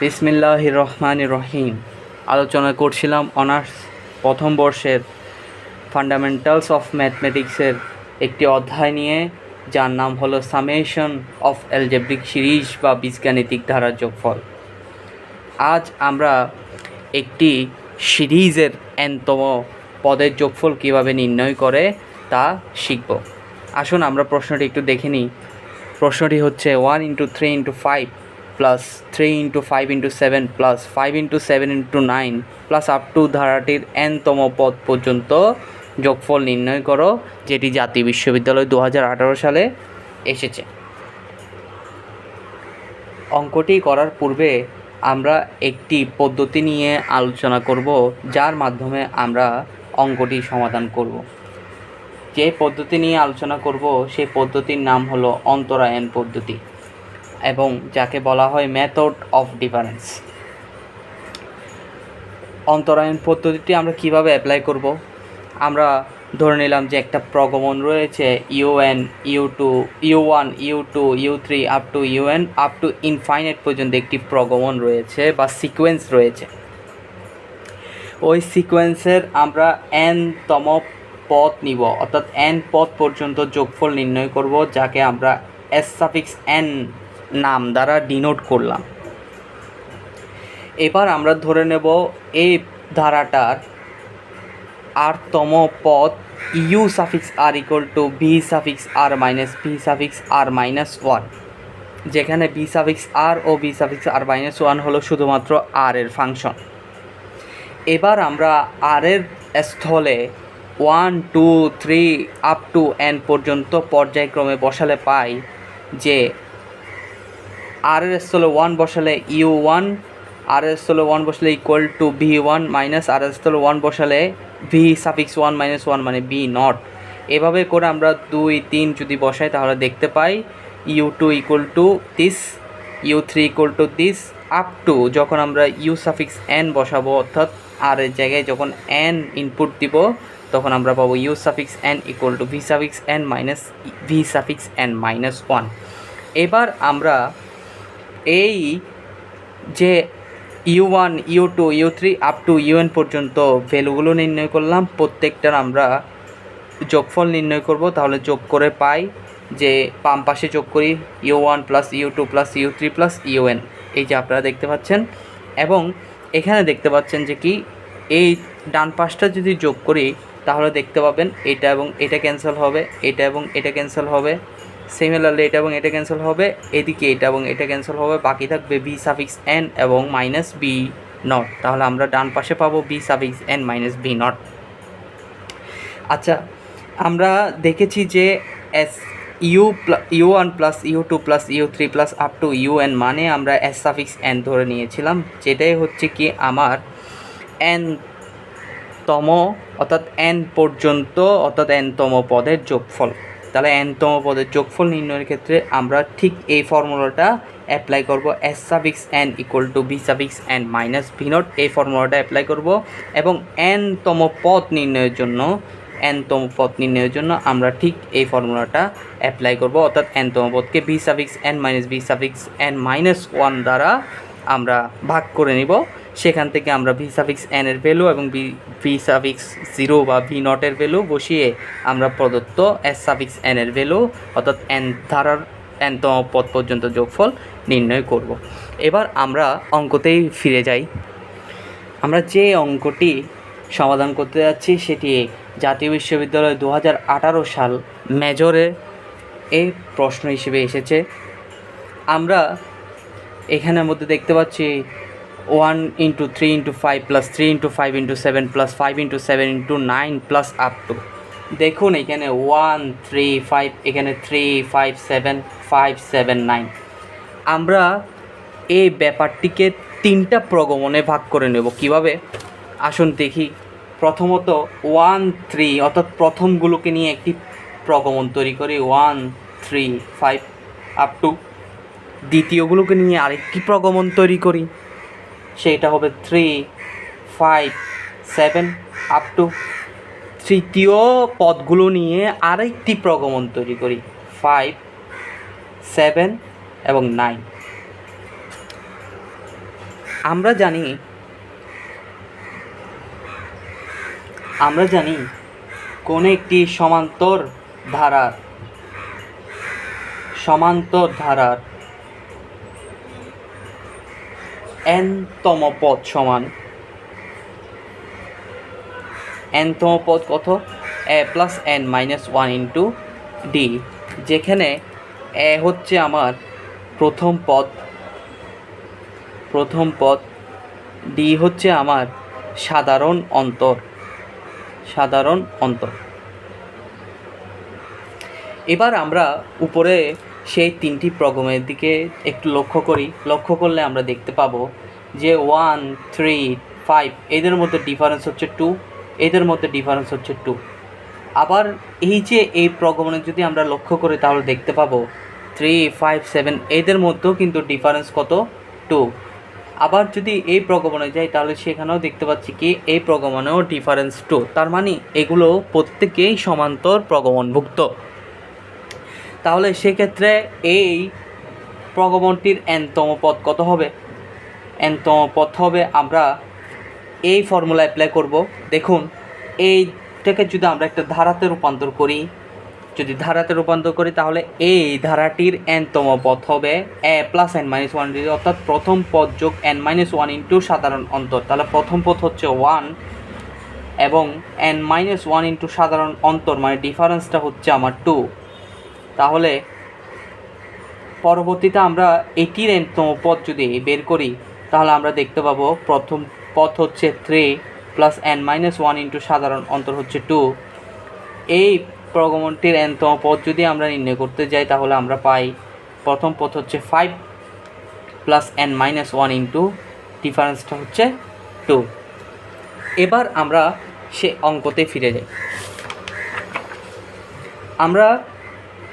বিসমিল্লাহ রহমান রহিম। আলোচনা করছিলাম অনার্স প্রথম বর্ষের ফান্ডামেন্টালস অফ ম্যাথমেটিক্সের একটি অধ্যায় নিয়ে, যার নাম হলো সামেশন অফ অ্যালজেব্রিক সিরিজ বা বীজগাণিতিক ধারার যোগফল। আজ আমরা একটি সিরিজের এনতম পদের যোগফল কীভাবে নির্ণয় করে তা শিখব। আসুন আমরা প্রশ্নটি একটু দেখে নিই। প্রশ্নটি হচ্ছে one into three into five plus three into five into seven plus five into seven into nine plus up to ধারাটির এনতম পদ পর্যন্ত যোগফল নির্ণয় করো, যেটি জাতীয় বিশ্ববিদ্যালয় দু আঠারো সালে এসেছে। অঙ্কটি করার পূর্বে আমরা একটি পদ্ধতি নিয়ে আলোচনা করব, যার মাধ্যমে আমরা অঙ্কটি সমাধান করব। যে পদ্ধতি নিয়ে আলোচনা করব সেই পদ্ধতির নাম হলো অন্তরায়ন পদ্ধতি। এবং যাকে বলা হয় মেথড অফ ডিফারেন্স অন্তরায়ন পদ্ধতিটি আমরা কীভাবে অ্যাপ্লাই করব? আমরা ধরে নিলাম যে একটা প্রগমন রয়েছে u n u two u one u two u three up to u n up to infinite পর্যন্ত একটি প্রগমন রয়েছে বা সিকোয়েন্স রয়েছে। ওই সিকোয়েন্সের আমরা এনতম পথ নিব, অর্থাৎ এন পথ পর্যন্ত যোগফল নির্ণয় করব, যাকে আমরা এস সাফিক্স এন নাম দ্বারা ডিনোট করলাম। এবার আমরা ধরে নেব এই ধারাটার আরতম পদ u suffix r equal to v suffix r minus v suffix r minus one যেখানে বি সাফিক্স আর ও b suffix r minus one হলো শুধুমাত্র আর এর ফাংশন এবার আমরা আর এর স্থলে one two three up to n পর্যন্ত পর্যায়ক্রমে বসালে পাই যে আর এর ওয়ান বসালে ইউ ওয়ান আর এর ওয়ান বসালে equal to v one minus r এর স্থলে ওয়ান বসালে v suffix one minus one মানে বি নট এভাবে করে আমরা দুই, তিন যদি বসাই তাহলে দেখতে পাই u two equal to this u three equal to this up to যখন আমরা ইউ সাফিক্স এন বসাবো অর্থাৎ আর এর জায়গায় যখন এন ইনপুট দিব, তখন আমরা পাবো u suffix n equal to v suffix n minus v suffix n minus one এবার আমরা এই যে u one, u two, u three up to u n পর্যন্ত ভ্যালুগুলো নির্ণয় করলাম, প্রত্যেকটার আমরা যোগফল নির্ণয় করব। তাহলে যোগ করে পাই যে বাম পাশে যোগ করি u one plus u two plus u three plus u n এই যে আপনারা দেখতে পাচ্ছেন। এবং এখানে দেখতে পাচ্ছেন যে কি, এই ডান পাশটা যদি যোগ করি, তাহলে দেখতে পাবেন এটা এবং এটা ক্যান্সেল হবে, এটা এবং এটা ক্যান্সেল হবে। সিমিলারলি এটা এবং এটা ক্যান্সেল হবে, এদিকে এটা এবং এটা ক্যান্সেল হবে, বাকি থাকবে বি সাফিক্স এন এবং মাইনাস বি নট তাহলে আমরা ডান পাশে পাবো b suffix n minus b nought আচ্ছা আমরা দেখেছি যে s u u one plus u two plus u three plus up to u n মানে আমরা এস সাফিক্স এন ধরে নিয়েছিলাম, যেটাই হচ্ছে কি আমার এন তম, অর্থাৎ এন পর্যন্ত, অর্থাৎ এনতম পদের যোগফল। তাহলে এনতম পদের যোগফল নির্ণয়ের ক্ষেত্রে আমরা ঠিক এই ফর্মুলাটা অ্যাপ্লাই করব s suffix n equal to b suffix n minus v nought এই ফর্মুলাটা অ্যাপ্লাই করব। এবং এনতম পদ নির্ণয়ের জন্য এনতম পদ নির্ণয়ের জন্য আমরা ঠিক এই ফর্মুলাটা অ্যাপ্লাই করব। অর্থাৎ এনতম পদকে b suffix n minus b suffix n minus one দ্বারা আমরা ভাগ করে নিব। সেখান থেকে আমরা ভি সাফিক্স এন এর ভ্যালু এবং বি ভি সাফিক্স জিরো বা ভি নটের ভ্যালু বসিয়ে আমরা প্রদত্ত এস সাফিক্স এন এর ভ্যালু অর্থাৎ এন ধারার এনতম পদ পর্যন্ত যোগফল নির্ণয় করব। এবার আমরা অঙ্কতেই ফিরে যাই আমরা যে অঙ্কটি সমাধান করতে যাচ্ছি সেটি জাতীয় বিশ্ববিদ্যালয় দু আঠারো সাল মেজরে এই প্রশ্ন হিসেবে এসেছে আমরা এখানের মধ্যে দেখতে পাচ্ছি one into three into five plus three into five into seven plus five into seven into nine plus up to দেখুন এখানে ওয়ান থ্রি ফাইভ এখানে three five seven five seven nine আমরা এই ব্যাপারটিকে তিনটা প্রগমনে ভাগ করে নেব। কীভাবে? আসুন দেখি। প্রথমত ওয়ান থ্রি অর্থাৎ প্রথমগুলোকে নিয়ে একটি প্রগমন তৈরি করি। One three five up to দ্বিতীয়গুলোকে নিয়ে আরেকটি প্রগমন তৈরি করি। সেটা হবে three five seven up to তৃতীয় পদগুলো নিয়ে আরেকটি প্রগমন তৈরি করি। ফাইভ সেভেন এবং নাইন আমরা জানি আমরা জানি কোনো একটি সমান্তর ধারার সমান্তর ধারার এনতম পদ সমান। এনতম পদ কত? A plus n minus one into d যেখানে এ হচ্ছে আমার প্রথম পদ। প্রথম পদ ডি হচ্ছে আমার সাধারণ অন্তর। সাধারণ অন্তর। এবার আমরা উপরে সেই তিনটি প্রগমের দিকে একটু লক্ষ্য করি। লক্ষ্য করলে আমরা দেখতে পাবো যে ওয়ান থ্রি ফাইভ এদের মধ্যে ডিফারেন্স হচ্ছে টু এদের মধ্যে ডিফারেন্স হচ্ছে টু আবার এই যে এই প্রগমনে যদি আমরা লক্ষ্য করি, তাহলে দেখতে পাবো থ্রি ফাইভ সেভেন এদের মধ্যেও কিন্তু ডিফারেন্স কত টু আবার যদি এই প্রগমনে যাই, তাহলে সেখানেও দেখতে পাচ্ছি কি, এই প্রগমনেও ডিফারেন্স টু তার মানে এগুলো প্রত্যেকেই সমান্তর প্রগমনভুক্ত। তাহলে সেক্ষেত্রে এই প্রগমনটির এনতম পদ কত হবে? এনতম পদ হবে, আমরা এই ফর্মুলা অ্যাপ্লাই করব। দেখুন, এইটাকে যদি আমরা একটা ধারাতে রূপান্তর করি, যদি ধারাতে রূপান্তর করি, তাহলে এই ধারাটির এনতম পথ হবে a plus n minus one অর্থাৎ প্রথম পদ যোগ এন মাইনাস ওয়ান ইন্টু সাধারণ অন্তর, তাহলে প্রথম পথ হচ্ছে ওয়ান এবং এন মাইনাস ওয়ান ইন্টু সাধারণ অন্তর মানে ডিফারেন্সটা হচ্ছে আমার টু তাহলে পরবর্তীতে আমরা এটির এনতম পদ যদি বের করি, তাহলে আমরা দেখতে পাবো প্রথম পথ হচ্ছে three plus n minus one into সাধারণ অন্তর হচ্ছে টু এই প্রগমনটির এনতম পদ যদি আমরা নির্ণয় করতে যাই, তাহলে আমরা পাই প্রথম পথ হচ্ছে five plus n minus one into ডিফারেন্সটা হচ্ছে টু এবার আমরা সে অঙ্কতে ফিরে যাই। আমরা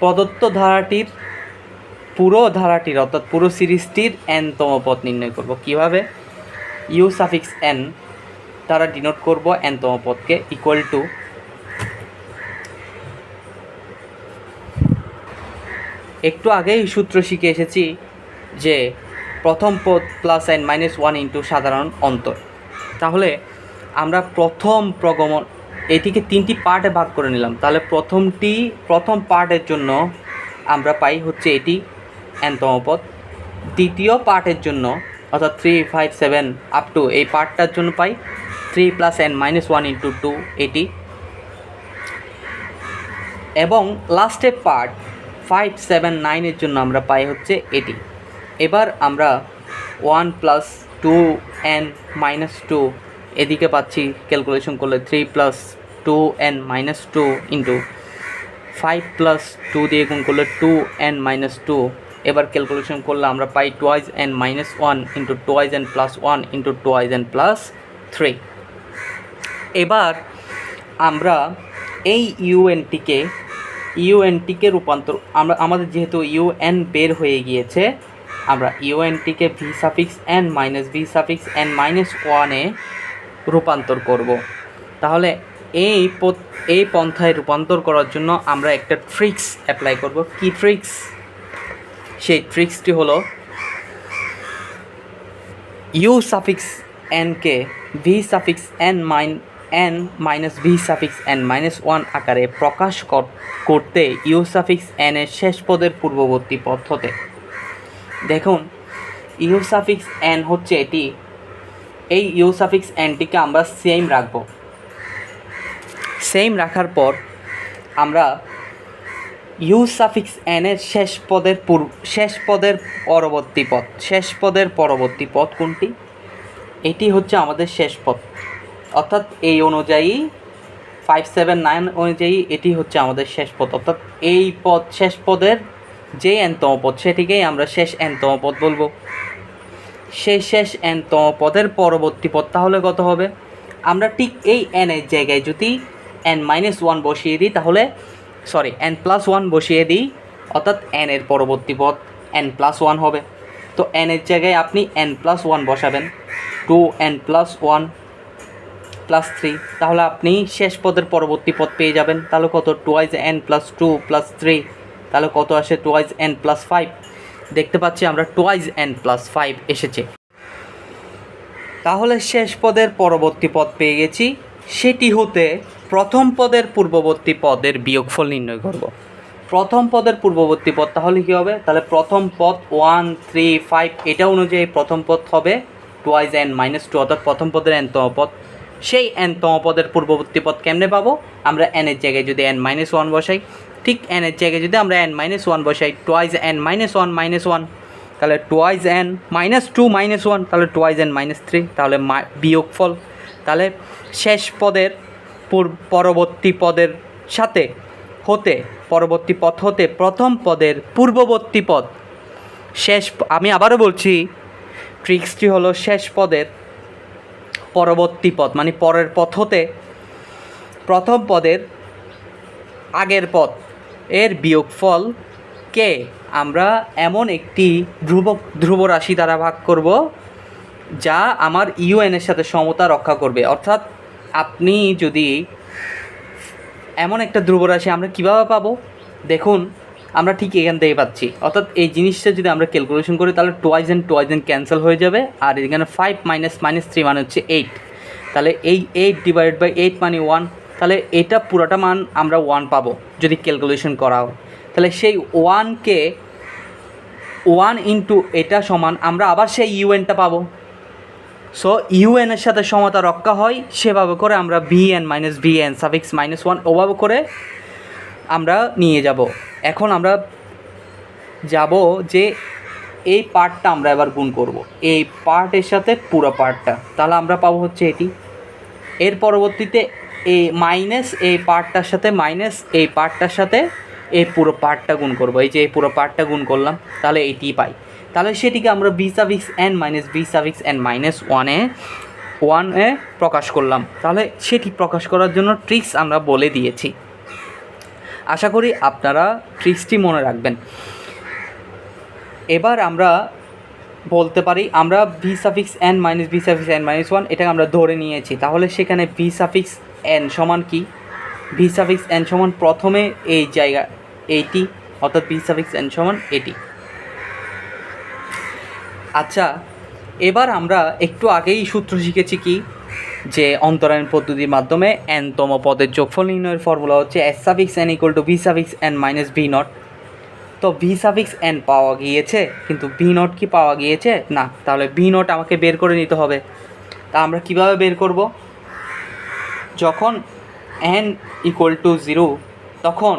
প্রদত্ত ধারাটির পুরো ধারাটির, অর্থাৎ পুরো সিরিজটির এনতম পথ নির্ণয় করব। কীভাবে? ইউ সাফিক্স এন দ্বারা ডিনোট করব এনতম পথকে ইকুয়াল টু একটু আগেই সূত্র শিখে এসেছি যে প্রথম পদ plus n minus one into সাধারণ অন্তর। তাহলে আমরা প্রথম প্রগমন এটিকে তিনটি পার্টে ভাগ করে নিলাম। তাহলে প্রথমটি, প্রথম পার্টের জন্য আমরা পাই হচ্ছে এটি এনতম পদ। দ্বিতীয় পার্টের জন্য, অর্থাৎ three five seven up to এই পার্টটার জন্য পাই three plus n minus one into two এটি। এবং লাস্টের পার্ট ফাইভ সেভেন নাইনের জন্য আমরা পাই হচ্ছে এটি। এবার আমরা one plus two n minus two এদিকে পাচ্ছি ক্যালকুলেশন করলে three plus two n minus two into five plus two দিয়ে গুণ করলে টু এন মাইনাস টু এবার ক্যালকুলেশন করলে আমরা পাই twice n minus one into twice n plus one into twice n plus three এবার আমরা এই ইউএনটিকে ইউএনটিকে রূপান্তর, আমরা, আমাদের যেহেতু ইউএন বের হয়ে গিয়েছে, আমরা ইউএনটিকে v suffix n minus v suffix n minus ওয়ানে রূপান্তর করব। তাহলে এই এই পন্থায় রূপান্তর করার জন্য আমরা একটা ট্রিক্স অ্যাপ্লাই করব। কি ট্রিক্স? সেই ট্রিক্সটি হলো u suffix NK v suffix n mine n minus v suffix n minus one আকারে প্রকাশ কর- করতে ইউ সাফিক্স এন এর শেষ পদের পূর্ববর্তী পথ হতে দেখুন ইউ সাফিক্স এন হচ্ছে এটি এই ইউ সাফিক্স আমরা সেম রাখব। সেম রাখার পর আমরা ইউ সাফিক্স এন এর শেষ পদের পূর্ব, শেষ পদের পরবর্তী পদ, শেষ পদের পরবর্তী পদ কোনটি? এটি হচ্ছে আমাদের শেষ পদ। অর্থাৎ এই অনুযায়ী ফাইভ সেভেন নাইন অনুযায়ী এটি হচ্ছে আমাদের শেষ পদ। অর্থাৎ এই পদ, শেষ পদের যে এনতম পদ, সেটিকেই আমরা শেষ এনতম পদ বলব। সেই শেষ এনতম পদের পরবর্তী পদ তাহলে কত হবে? আমরা ঠিক এই এন এর জায়গায় যদি এন মাইনাস ওয়ান বসিয়ে দিই, তাহলে সরি এন প্লাস ওয়ান বসিয়ে দিই, অর্থাৎ এন এর পরবর্তী পদ এন প্লাস ওয়ান হবে। তো এন এর জায়গায় আপনি এন প্লাস ওয়ান বসাবেন। Two n plus one plus three তাহলে আপনি শেষ পদের পরবর্তী পদ পেয়ে যাবেন। তাহলে কত? Twice n plus two plus three তাহলে কত আসে? টুয়াইজ এন প্লাস ফাইভ দেখতে পাচ্ছি আমরা টোয়াইজ এন প্লাস ফাইভ এসেছে। তাহলে শেষ পদের পরবর্তী পদ পেয়ে গেছি। সেটি হতে প্রথম পদের পূর্ববর্তী পদের বিয়োগফল নির্ণয় করব। প্রথম পদের পূর্ববর্তী পদ তাহলে কী হবে? তাহলে প্রথম পদ ওয়ান থ্রি ফাইভ এটা অনুযায়ী প্রথম পদ হবে টুয়াইজ এন মাইনাস টু অর্থাৎ প্রথম পদের এনতম পদ। সেই এনতম পদের পূর্ববর্তী পদ কেমনে পাবো? আমরা এনের জায়গায় যদি এন মাইনাস ওয়ান বসাই ঠিক এনের জায়গায় যদি আমরা এন মাইনাস ওয়ান বসাই twice n minus one minus one তাহলে twice n minus two minus one তাহলে টুয়াইজ এন মাইনাস থ্রি তাহলে মা- বিয়োগফল। তাহলে শেষ পদের পূর- পরবর্তী পদের সাথে হতে, পরবর্তী পথ হতে প্রথম পদের পূর্ববর্তী পদ। শেষ আমি আবারও বলছি ট্রিক্সটি হলো শেষ পদের পরবর্তী পদ মানে পরের পথ হতে প্রথম পদের আগের পদ। এর বিয়োগফল কে? আমরা এমন একটি ধ্রুব ধ্রুব রাশি দ্বারা ভাগ করব, যা আমার ইউএনের সাথে সমতা রক্ষা করবে। অর্থাৎ আপনি যদি এমন একটা ধ্রুব রাশি আমরা কীভাবে পাবো? দেখুন, আমরা ঠিক এখান থেকে পাচ্ছি। অর্থাৎ এই জিনিসটা যদি আমরা ক্যালকুলেশন করি, তাহলে twice and twice and cancel হয়ে যাবে, আর এখানে ফাইভ মাইনাস মাইনাস থ্রি মানে হচ্ছে এইট তাহলে এই এইট ডিভাইড বাই এইট মানে ওয়ান তাহলে এটা পুরোটা মান আমরা ওয়ান পাবো, যদি ক্যালকুলেশন করা হয় তাহলে সেই ওয়ানকে ওয়ান ইন্টু এটা সমান, আমরা আবার সেই ইউএনটা পাবো। সো ইউএন এর সাথে সমতা রক্ষা হয়, সেভাবে করে আমরা v n minus v n suffix minus one ওভাবে করে আমরা নিয়ে যাব। এখন আমরা যাব যে এই পার্টটা আমরা এবার গুণ করব। এই পার্টের সাথে পুরো পার্টটা তাহলে আমরা পাবো হচ্ছে এটি। এর পরবর্তীতে এই মাইনাস এই পার্টটার সাথে মাইনাস এই পার্টটার সাথে এই পুরো পার্টটা গুণ করব। এই যে এই পুরো পার্টটা গুণ করলাম, তাহলে এটি পাই। তাহলে সেটিকে আমরা b suffix n minus b suffix n minus ওয়ানে ওয়ানে প্রকাশ করলাম। তাহলে সেটি প্রকাশ করার জন্য ট্রিক্স আমরা বলে দিয়েছি। আশা করি আপনারা ট্রিক্সটি মনে রাখবেন। এবার আমরা বলতে পারি, আমরা v suffix n minus v suffix n minus one এটাকে আমরা ধরে নিয়েছি। তাহলে সেখানে ভি সাফিক্স এন সমান কি? ভি সাফিক্স এন সমান প্রথমে এই জায়গা এইটি অর্থাৎ ভি সাফিক্স এন সমান এটি। আচ্ছা এবার আমরা একটু আগেই সূত্র শিখেছি কি? যে অন্তরায়ণ পদ্ধতির মাধ্যমে এনতম পদের যোগফল নির্ণয়ের ফর্মুলা হচ্ছে s suffix n equal to v suffix n minus v nought তো ভি সাফিক্স এন পাওয়া গিয়েছে, কিন্তু ভি নট কি পাওয়া গিয়েছে? না, তাহলে ভি নট আমাকে বের করে নিতে হবে। তা আমরা কীভাবে বের করব? যখন এন ইকুয়াল টু জিরো তখন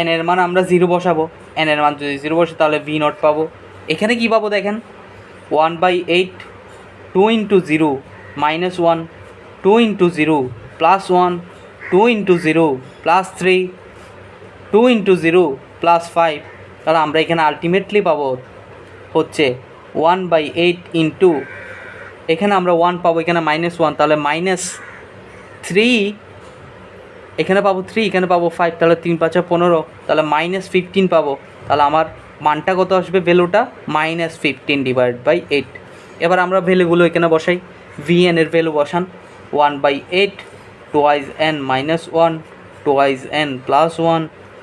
এন এর মান আমরা জিরো বসাবো। এন এর মান যদি জিরো বসে, তাহলে ভি নট পাবো। এখানে কী পাবো দেখেন? One by eight two into zero minus one two into zero plus one two into zero plus three two into zero plus five তাহলে আমরা এখানে আলটিমেটলি পাবো হচ্ছে ওয়ান বাই এইট ইন্টু এখানে আমরা ওয়ান পাবো, এখানে মাইনাস ওয়ান তাহলে মাইনাস থ্রি এখানে পাবো থ্রি এখানে পাবো ফাইভ তাহলে তিন, পাঁচা পনেরো, তাহলে মাইনাস ফিফটিন পাবো। তাহলে আমার মানটা কত আসবে? ভ্যালুটা minus fifteen divide by eight এবার আমরা ভ্যালুগুলো এখানে বসাই। ভি এন এর ভ্যালু বসান। One by eight twice n minus one twice n plus one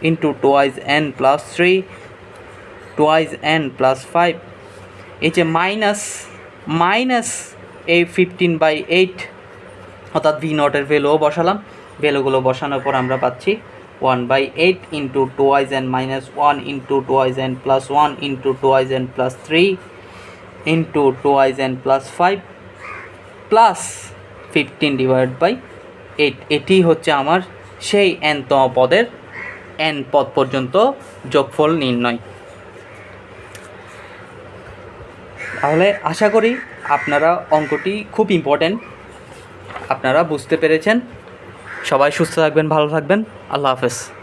into twice n plus three twice n plus five এই যে মাইনাস মাইনাস এই ফিফটিন বাই এইট অর্থাৎ ভি নটের ভ্যালুও বসালাম। ভ্যালুগুলো বসানোর পর আমরা পাচ্ছি one by eight into twice n minus one into twice n plus one into twice n plus three into twice n plus five plus fifteen divide by eight এটি হচ্ছে আমার সেই এনতম পদের এন পদ পর্যন্ত যোগফল নির্ণয়। তাহলে আশা করি আপনারা অঙ্কটি খুব ইম্পর্ট্যান্ট আপনারা বুঝতে পেরেছেন। সবাই সুস্থ থাকবেন ভালো থাকবেন। আল্লাহ হাফেজ।